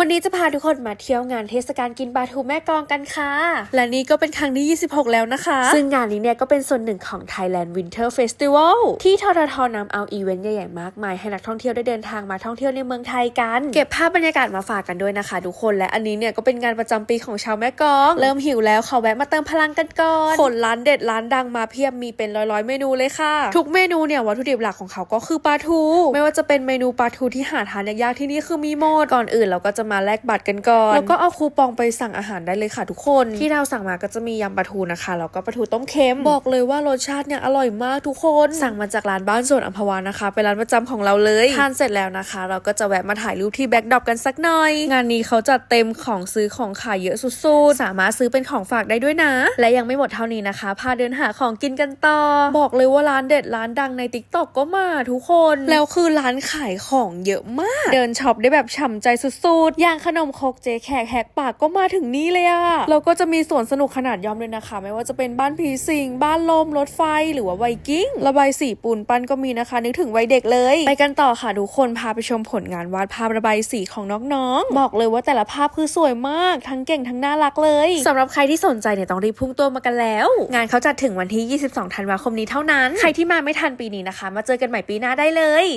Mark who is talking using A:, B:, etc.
A: วันนี้จะพาทุกคนมาเที่ยวงานเทศกาลกินปลาทูแม่กลองกันค่ะ และนี่ก็เป็นครั้งที่ 26 แล้วนะคะ ซึ่งงานนี้เนี่ยก็เป็นส่วนหนึ่งของ Thailand Winter Festival ที่ทททนำเอาอีเวนต์ใหญ่ๆมากมาย ให้นักท่องเที่ยวได้เดินทางมาท่องเที่ยวในเมืองไทยกัน เก็บภาพบรรยากาศมาฝากกันด้วยนะคะทุกคน และอันนี้เนี่ยก็เป็นงานประจำปีของชาวแม่กลอง เริ่มหิวแล้วขอแวะมาเติมพลังกันก่อนขนร้านเด็ดร้านดังมาเพียบมีเป็นร้อยๆเมนูเลยค่ะ ทุกเมนูเนี่ยวัตถุดิบหลักของเขาก็คือปลาทู ไม่ว่าจะเป็นเมนูปลาทูที่หาทานยากๆที่นี่คือมีหมดก่อนอื่นเราก็จะมาแลกบัตรกันก่อน แล้วก็เอาคูปองไปสั่งอาหารได้เลยค่ะทุกคน ที่เราสั่งมาก็จะมียำปลาทูนะคะ แล้วก็ปลาทูต้มเค็ม บอกเลยว่ารสชาติเนี่ยอร่อยมากทุกคน สั่งมาจากร้านบ้านสวนอัมพวานะคะ เป็นร้านประจำของเราเลย ทานเสร็จแล้วนะคะ เราก็จะแวะมาถ่ายรูปที่แบ็คดรอปกันสักหน่อย งานนี้เขาจัดเต็มของซื้อของขายเยอะสุดๆ สามารถซื้อเป็นของฝากได้ด้วยนะ และยังไม่หมดเท่านี้นะคะ พาเดินหาของกินกันต่อ บอกเลยว่าร้านเด็ดร้านดังในติ๊กต็อกก็มาทุกคน แล้วคือร้านขายของเยอะมาก เดินช็อปได้แบบฉ่ำใจสุดๆอย่างขนมครกเจ๊แขกแหกปากก็มาถึงนี่เลยอะแล้วก็จะมีสวนสนุกขนาดย่อมเลยนะคะ ไม่ว่าจะเป็นบ้านผีสิง บ้านลม รถไฟ หรือว่าไวกิ้ง ระบายสีปูนปั้นก็มีนะคะ นึกถึงวัยเด็กเลย ไปกันต่อค่ะทุกคนพาไปชมผลงานวาดภาพระบายสีของน้องๆ บอกเลยว่าแต่ละภาพคือสวยมาก ทั้งเก่งทั้งน่ารักเลยสำหรับใครที่สนใจเนี่ยต้องรีบพุ่งตัวมากันแล้ว งานเขาจัดถึงวันที่ 22 ธันวาคมนี้เท่านั้น ใครที่มาไม่ทันปีนี้นะคะ มาเจอกันใหม่ปีหน้าได้เลย